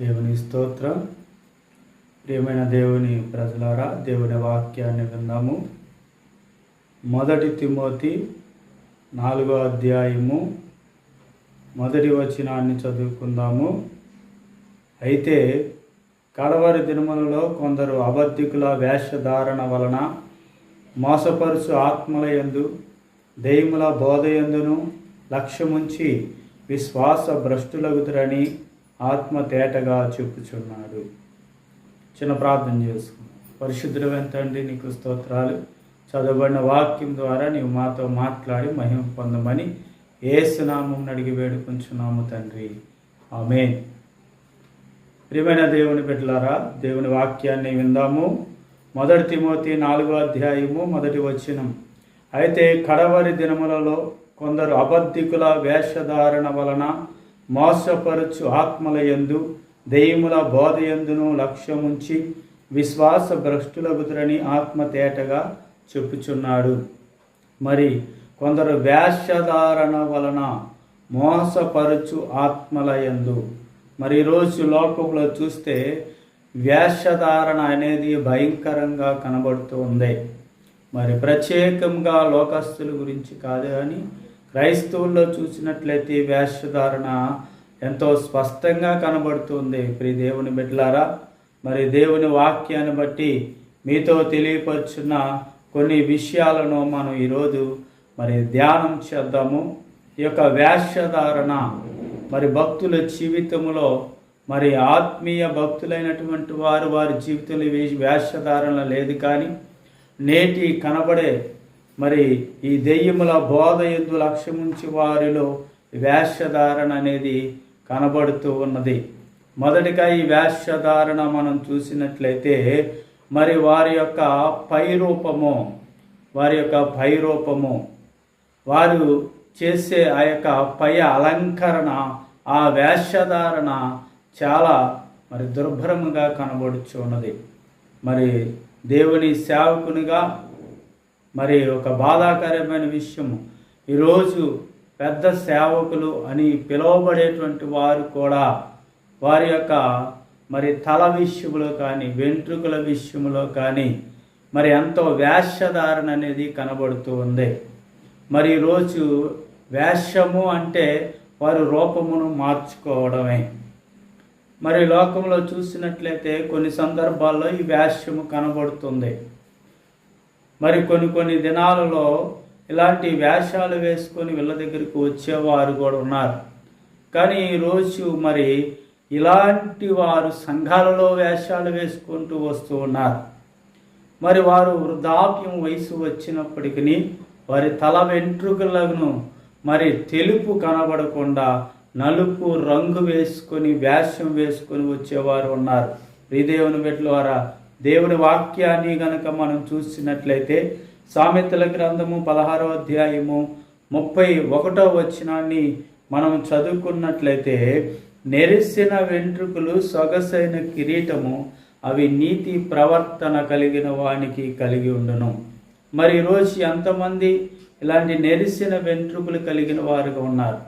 దేవుని స్తోత్రం. ప్రియమైన దేవుని ప్రజలారా దేవుని వాక్యాన్ని విందాము మొదటి తిమోతి నాలుగో అధ్యాయము మొదటి వచనాన్ని చదువుకుందాము. అయితే కడవరి దినములలో కొందరు అబద్ధికుల వేషధారణ వలన మోసపరుచు ఆత్మల యందు దెయ్యముల బోధయందును లక్ష్యముంచి విశ్వాస భ్రష్టులగుతురని ఆత్మ తేటగా చెప్పుచున్నాడు చిన్న ప్రార్థన చేసుకున్నాను పరిశుద్ధుడమైన తండ్రి నీకు స్తోత్రాలు. చదవబడిన వాక్యం ద్వారా నీవు మాతో మాట్లాడి మహిమ పొందమని ఏసునామం అడిగి వేడుకుంటున్నాము తండ్రి. ఆమెన్. ప్రియమైన దేవుని బిడ్డలారా దేవుని వాక్యాన్ని విందాము. మొదటి తిమోతి నాలుగో అధ్యాయము మొదటి వచనం. అయితే కడవరి దినములలో కొందరు అబద్ధికుల వేషధారణ వలన మోసపరచు ఆత్మల యందు దెయ్యముల బోధ ఎందును లక్ష్యముంచి విశ్వాస భ్రష్టులగుతురని ఆత్మ తేటగా చెప్పుచున్నాడు. మరి కొందరు వేషధారణ వలన మోసపరచు ఆత్మలయందు. మరి ఈరోజు లోకంలో చూస్తే వేషధారణ అనేది భయంకరంగా కనబడుతూ ఉంది. మరి ప్రత్యేకంగా లోకస్తుల గురించి కాదు కానీ క్రైస్తవుల్లో చూసినట్లయితే వేషధారణ ఎంతో స్పష్టంగా కనబడుతుంది. ప్రి దేవుని బిడ్డలారా మరి దేవుని వాక్యాన్ని బట్టి మీతో తెలియపరుచున్న కొన్ని విషయాలను మనం ఈరోజు మరి ధ్యానం చేద్దాము. ఈ యొక్క వేషధారణ మరి భక్తుల జీవితంలో మరి ఆత్మీయ భక్తులైనటువంటి వారు వారి జీవితంలో వేషధారణ లేదు కానీ నేటి కనబడే మరి ఈ దెయ్యముల బోధ ఎందు లక్ష్యముంచి వారిలో వేషధారణ అనేది కనబడుతూ ఉన్నది. మొదటిగా ఈ వేషధారణ మనం చూసినట్లయితే మరి వారి యొక్క పైరూపము వారి యొక్క పైరూపము వారు చేసే ఆ యొక్క పై అలంకరణ ఆ వేషధారణ చాలా మరి దుర్భరముగా కనబడుచున్నది మరి దేవుని సేవకునిగా మరి ఒక బాధాకరమైన విషయము. ఈరోజు పెద్ద సేవకులు అని పిలువబడేటువంటి వారు కూడా వారి యొక్క మరి తల విషయంలో కానీ వెంట్రుకల విషయంలో కానీ మరి ఎంతో వేషధారణ అనేది కనబడుతూ ఉంది. మరి ఈరోజు వేషము అంటే వారి రూపమును మార్చుకోవడమే. మరి లోకంలో చూసినట్లయితే కొన్ని సందర్భాల్లో ఈ వేషము కనబడుతుంది. మరి కొన్ని కొన్ని దినాలలో ఇలాంటి వేషాలు వేసుకొని వీళ్ళ దగ్గరికి వచ్చేవారు కూడా ఉన్నారు. కానీ ఈరోజు మరి ఇలాంటి వారు సంఘాలలో వేషాలు వేసుకుంటూ వస్తూ ఉన్నారు. మరి వారు వృద్ధాప్యం వయసు వచ్చినప్పటికీ వారి తల వెంట్రుకలను మరి తెలుపు కనబడకుండా నలుపు రంగు వేసుకొని వేషం వేసుకొని వచ్చేవారు ఉన్నారు. ప్రియదేవుని ద్వారా దేవుని వాక్యాన్ని గనక మనం చూసినట్లయితే సామెతల గ్రంథము పదహారో అధ్యాయము ముప్పై ఒకటో వచనాన్ని మనం చదువుకున్నట్లయితే నెరిసిన వెంట్రుకలు సొగసైన కిరీటము అవి నీతి ప్రవర్తన కలిగిన వానికి కలిగి ఉండను. మరి ఈరోజు ఎంతమంది ఇలాంటి నెరిసిన వెంట్రుకలు కలిగిన వారుగా ఉన్నారు?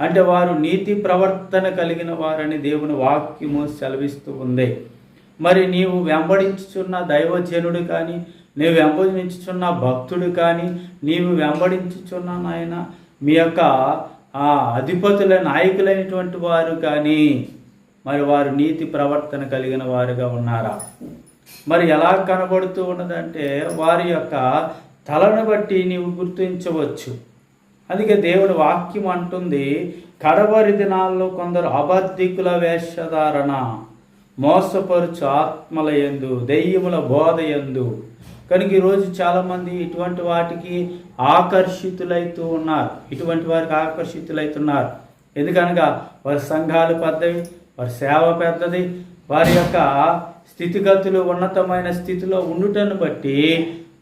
అంటే వారు నీతి ప్రవర్తన కలిగిన వారని దేవుని వాక్యము సెలవిస్తూ ఉంది. మరి నీవు వెంబడించుచున్న దైవజనుడు కానీ నీవు వెంబడించుచున్న భక్తుడు కానీ నీవు వెంబడించుచున్న నాయన మీ యొక్క ఆ అధిపతుల నాయకులైనటువంటి వారు కానీ మరి వారు నీతి ప్రవర్తన కలిగిన వారుగా ఉన్నారా? మరి ఎలా కనబడుతూ ఉన్నదంటే వారి యొక్క తలను బట్టి నీవు గుర్తించవచ్చు. అందుకే దేవుడి వాక్యం అంటుంది కడవరి దినాల్లో కొందరు అబద్ధికుల వేషధారణ. మోసపరుచు ఆత్మల ఎందు దెయ్యముల బోధ ఎందు కనుక ఈరోజు చాలామంది ఇటువంటి వాటికి ఆకర్షితులైతూ ఉన్నారు. ఇటువంటి వారికి ఆకర్షితులైతున్నారు. ఎందుకనగా వారి సంఘాలు పెద్దవి వారి సేవ పెద్దది వారి యొక్క స్థితిగతులు ఉన్నతమైన స్థితిలో ఉండుటను బట్టి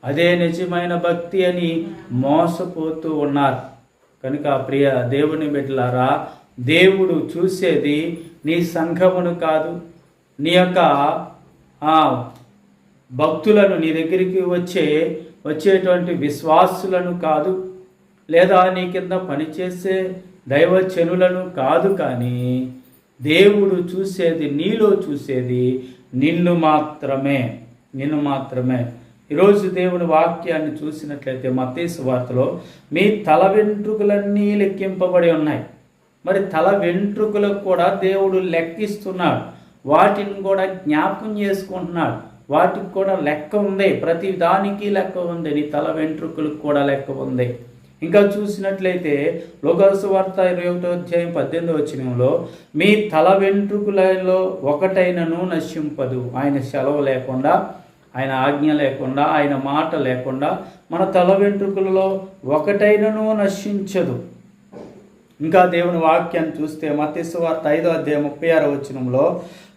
అదే నిజమైన భక్తి అని మోసపోతూ ఉన్నారు. కనుక ప్రియ దేవుని బిడ్డలారా దేవుడు చూసేది నీ సంఘమును కాదు నీ యొక్క భక్తులను నీ దగ్గరికి వచ్చే వచ్చేటువంటి విశ్వాసులను కాదు లేదా నీ కింద పనిచేసే దైవచనులను కాదు కానీ దేవుడు చూసేది నీలో చూసేది నిన్ను మాత్రమే నిన్ను మాత్రమే. ఈరోజు దేవుని వాక్యాన్ని చూసినట్లయితే మతేసు వార్తలో మీ తల వెంట్రుకలన్నీ లెక్కింపబడి ఉన్నాయి. మరి తల వెంట్రుకలకు కూడా దేవుడు లెక్కిస్తున్నాడు. వాటిని కూడా జ్ఞాపకం చేసుకుంటున్నాడు. వాటికి కూడా లెక్క ఉంది. ప్రతి దానికి లెక్క ఉంది. నీ తల వెంట్రుకలకు కూడా లెక్క ఉంది. ఇంకా చూసినట్లయితే లోకసు వార్త ఇరవై ఒకటో అధ్యాయం పద్దెనిమిది వచ్చినంలో మీ తల వెంట్రుకలలో ఒకటైనను నశింపదు. ఆయన సెలవు లేకుండా ఆయన ఆజ్ఞ లేకుండా ఆయన మాట లేకుండా మన తల వెంట్రుకలలో ఒకటైనను నశించదు. ఇంకా దేవుని వాక్యాన్ని చూస్తే మత్స్సు వార్త ఐదో అధ్యాయం ముప్పై ఆరో వచ్చినంలో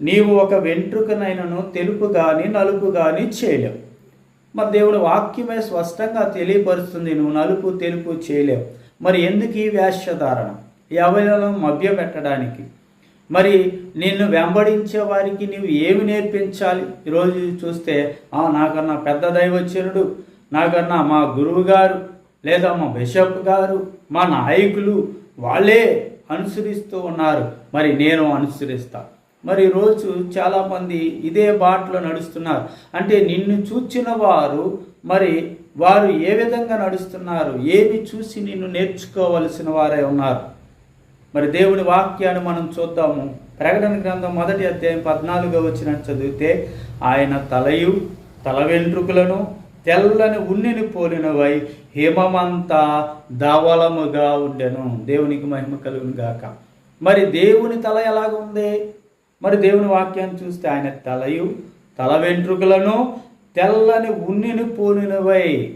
నీవు ఒక వెంట్రుకనైనను తెలుపు కానీ నలుపు కానీ చేయలేవు. మరి దేవుని వాక్యమే స్పష్టంగా తెలియపరుస్తుంది నువ్వు నలుపు తెలుపు చేయలేవు. మరి ఎందుకు ఈ వేషధారణ ఈ మభ్య పెట్టడానికి మరి నిన్ను వెంబడించే వారికి నీవు ఏమి నేర్పించాలి? ఈరోజు చూస్తే "ఆ, నాకన్నా పెద్ద దైవచరుడు నాకన్నా మా గురువు గారు లేదా మా బిషప్ గారు మా నాయకులు వాళ్ళే అనుసరిస్తూ ఉన్నారు. మరి నేను అనుసరిస్తా. మరి రోజు చాలామంది ఇదే బాటలో నడుస్తున్నారు. అంటే నిన్ను చూచిన వారు మరి వారు ఏ విధంగా నడుస్తున్నారు ఏమి చూసి నిన్ను నేర్చుకోవలసిన వారే ఉన్నారు. మరి దేవుని వాక్యాన్ని మనం చూద్దాము. ప్రకటన గ్రంథం మొదటి అధ్యాయం పద్నాలుగో వచ్చిన చదివితే ఆయన తలయు తల వెంట్రుకలను తెల్లని ఉన్నిని పోలినవై హిమమంతా ధవలముగా ఉండెను. దేవునికి మహిమ కలుగును గాక. మరి దేవుని తల ఎలాగ ఉంది? మరి దేవుని వాక్యాన్ని చూస్తే ఆయన తలయు తల వెంట్రుకలను తెల్లని ఉన్నిని పోలినవై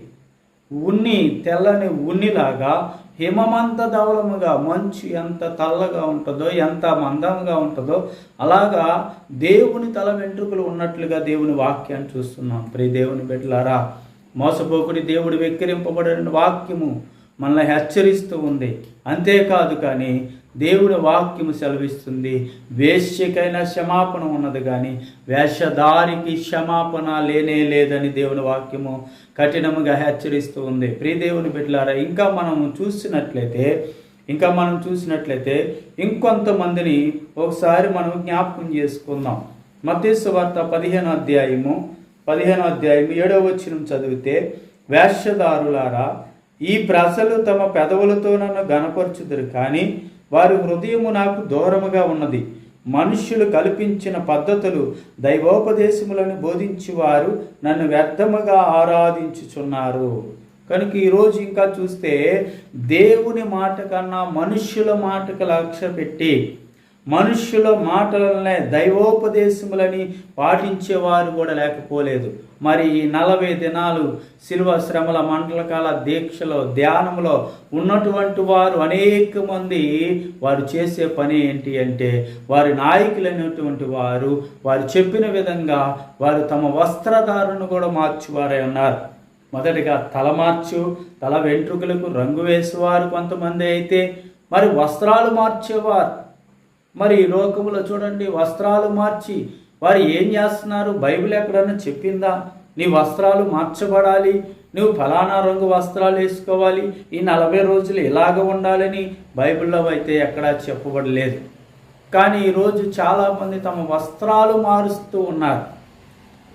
ఉన్ని తెల్లని ఉన్నిలాగా హిమమంత ధవలముగా మంచు ఎంత తెల్లగా ఉంటుందో ఎంత మందంగా ఉంటుందో అలాగా దేవుని తల వెంట్రుకలు ఉన్నట్లుగా దేవుని వాక్యాన్ని చూస్తున్నాం. ప్రియ దేవుని బిడ్డలారా మోసపోకుడి దేవుడు వెక్కిరింపబడిన వాక్యము మనల్ని హెచ్చరిస్తూ ఉంది. అంతేకాదు కానీ దేవుని వాక్యము సెలవిస్తుంది. వేశ్యకైనా క్షమాపణ ఉన్నది కానీ వేషధారికి క్షమాపణ లేనే లేదని దేవుని వాక్యము కఠినముగా హెచ్చరిస్తూ ఉంది. ప్రియదేవుని బిడ్డలారా ఇంకా మనం చూసినట్లయితే ఇంకా మనం చూసినట్లయితే ఇంకొంతమందిని ఒకసారి మనం జ్ఞాపకం చేసుకుందాం. మతేసు వార్త పదిహేను అధ్యాయము పదిహేను అధ్యాయము ఏడవ వచ్చిన చదివితే వేషధారులారా ఈ ప్రజలు తమ పెదవులతో నన్ను గనపరుచుదురు కానీ వారి హృదయము నాకు దూరముగా ఉన్నది. మనుష్యులు కల్పించిన పద్ధతులు దైవోపదేశములను బోధించేవారు నన్ను వ్యర్థముగా ఆరాధించుచున్నారు. కనుక ఈరోజు ఇంకా చూస్తే దేవుని మాట కన్నా మనుష్యుల మాటకు లక్ష్య పెట్టి మనుష్యుల మాటలనే దైవోపదేశములని పాటించేవారు కూడా లేకపోలేదు. మరి ఈ నలభై దినాలు శిల్వ శ్రమల మండలకాల దీక్షలో ధ్యానంలో ఉన్నటువంటి వారు అనేక మంది వారు చేసే పని ఏంటి అంటే వారి నాయకులైనటువంటి వారు వారు చెప్పిన విధంగా వారు తమ వస్త్రధారణను కూడా మార్చువారై ఉన్నారు మొదటిగా తల మార్చు తల వెంట్రుకలకు రంగు వేసేవారు కొంతమంది అయితే మరి వస్త్రాలు మార్చేవారు. మరి ఈ లోకములో చూడండి వస్త్రాలు మార్చి వారు ఏం చేస్తున్నారు? బైబిల్ ఎక్కడన్నా చెప్పిందా? నీ వస్త్రాలు మార్చబడాలి నువ్వు ఫలానా రంగు వస్త్రాలు వేసుకోవాలి ఈ నలభై రోజులు ఇలాగ ఉండాలని బైబిల్లో అయితే ఎక్కడా చెప్పబడలేదు. కానీ ఈరోజు చాలామంది తమ వస్త్రాలు మారుస్తూ ఉన్నారు.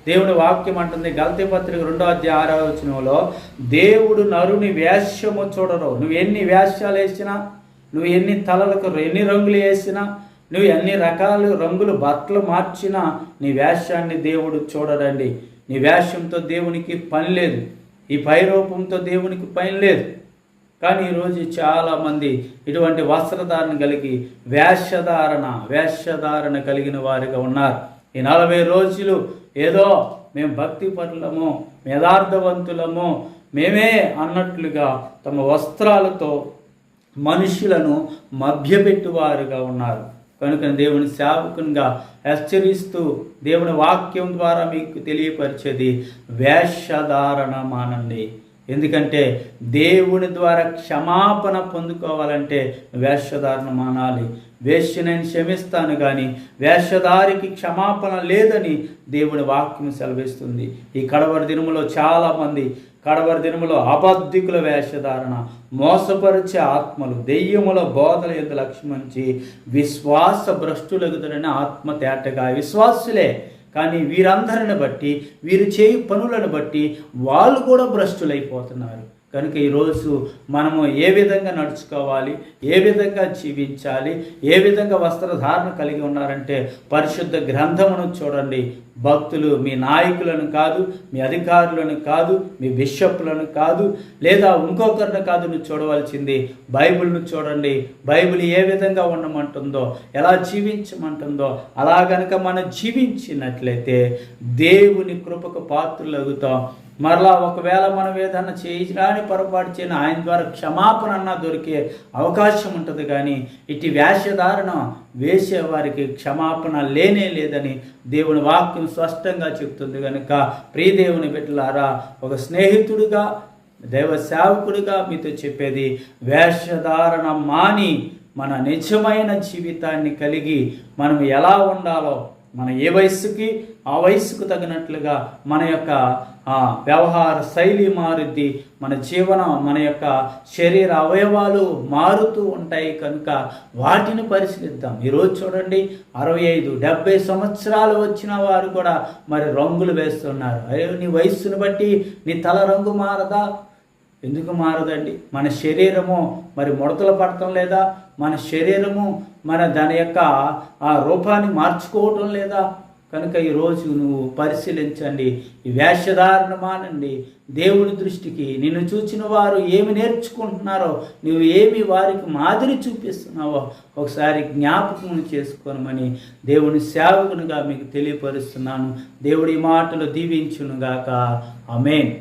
దేవుని వాక్యం అంటుంది గల్తీ పత్రిక రెండో అధ్యాయ ఆరో దేవుడు నరుని వేషము చూడరు. నువ్వు ఎన్ని వేషాలు వేసినా నువ్వు ఎన్ని తలలకు ఎన్ని రంగులు వేసినా నువ్వు ఎన్ని రకాలు రంగులు బట్టలు మార్చినా నీ వేషాన్ని దేవుడు చూడడండి. నీ వేషంతో దేవునికి పని లేదు. ఈ పైరూపంతో దేవునికి పని లేదు. కానీ ఈరోజు చాలామంది ఇటువంటి వస్త్రధారణ కలిగి వేషధారణ వేషధారణ కలిగిన వారిగా ఉన్నారు. ఈ నలభై రోజులు ఏదో మేము భక్తి పరులము యథార్థవంతులము మేమే అన్నట్లుగా తమ వస్త్రాలతో మనుషులను మభ్యపెట్టువారుగా ఉన్నారు. కనుక దేవుని సేవకునిగా హెచ్చరిస్తూ దేవుని వాక్యం ద్వారా మీకు తెలియపరిచేది వేషధారణ మానండి ఎందుకంటే దేవుని ద్వారా క్షమాపణ పొందుకోవాలంటే వేషధారణ మానాలి వేష్య నేను క్షమిస్తాను కానీ వేషధారికి క్షమాపణ లేదని దేవుని వాక్యం సెలవిస్తుంది. ఈ కడవరి దినములో చాలామంది కడవరి దినములో అబద్ధికుల వేషధారణ మోసపరిచే ఆత్మలు దెయ్యముల బోధల యొక్క లక్ష్మించి విశ్వాస భ్రష్టులగుదరని ఆత్మ తేటగా విశ్వాసులే. కానీ వీరందరిని బట్టి వీరు చేయు పనులను బట్టి వాళ్ళు కూడా భ్రష్టులైపోతున్నారు. కనుక ఈరోజు మనము ఏ విధంగా నడుచుకోవాలి ఏ విధంగా జీవించాలి ఏ విధంగా వస్త్రధారణ కలిగి ఉన్నారంటే పరిశుద్ధ గ్రంథమును చూడండి. భక్తులు మీ నాయకులను కాదు మీ అధికారులను కాదు మీ బిషప్లను కాదు లేదా ఇంకొకరిని కాదు నువ్వు చూడవలసింది. బైబిల్ను చూడండి. బైబిల్ ఏ విధంగా ఉండమంటుందో ఎలా జీవించమంటుందో అలా గనక మనం జీవించినట్లయితే దేవుని కృపకు పాత్రలగుతాం మరలా ఒకవేళ మనం ఏదన్నా చేయడానికి పొరపాటు చేయని ఆయన ద్వారా క్షమాపణ అన్నా దొరికే అవకాశం ఉంటుంది కానీ ఇటు వేషధారణ వేసేవారికి క్షమాపణ లేనే లేదని దేవుని వాక్యం స్పష్టంగా చెప్తుంది కనుక ప్రియదేవుని బిడ్డలారా ఒక స్నేహితుడిగా దైవ సేవకుడిగా మీతో చెప్పేది వేషధారణ మాని మన నిజమైన జీవితాన్ని కలిగి మనం ఎలా ఉండాలో మన ఏ వయస్సుకి ఆ వయస్సుకు తగినట్లుగా మన యొక్క వ్యవహార శైలి మారుద్ది మన జీవనం మన యొక్క శరీర అవయవాలు మారుతూ ఉంటాయి కనుక వాటిని పరిశీలిద్దాం. ఈరోజు చూడండి అరవై ఐదు డెబ్బై సంవత్సరాలు వచ్చిన వారు కూడా మరి రంగులు వేస్తున్నారు. అయ్యో నీ వయస్సును బట్టి నీ తల రంగు మారదా? ఎందుకు మారదండి? మన శరీరము మరి ముడతలు పడటం లేదా? మన శరీరము మన దాని యొక్క ఆ రూపాన్ని మార్చుకోవటం లేదా? కనుక ఈరోజు నువ్వు పరిశీలించండి వేషధారణ మానండి దేవుని దృష్టికి నిన్ను చూచిన వారు ఏమి నేర్చుకుంటున్నారో నువ్వు ఏమి వారికి మాదిరి చూపిస్తున్నావో ఒకసారి జ్ఞాపకం చేసుకోనమని దేవుని సేవకునిగా మీకు తెలియపరుస్తున్నాను. దేవుడి మాటలు దీవించునుగాక. అమేన్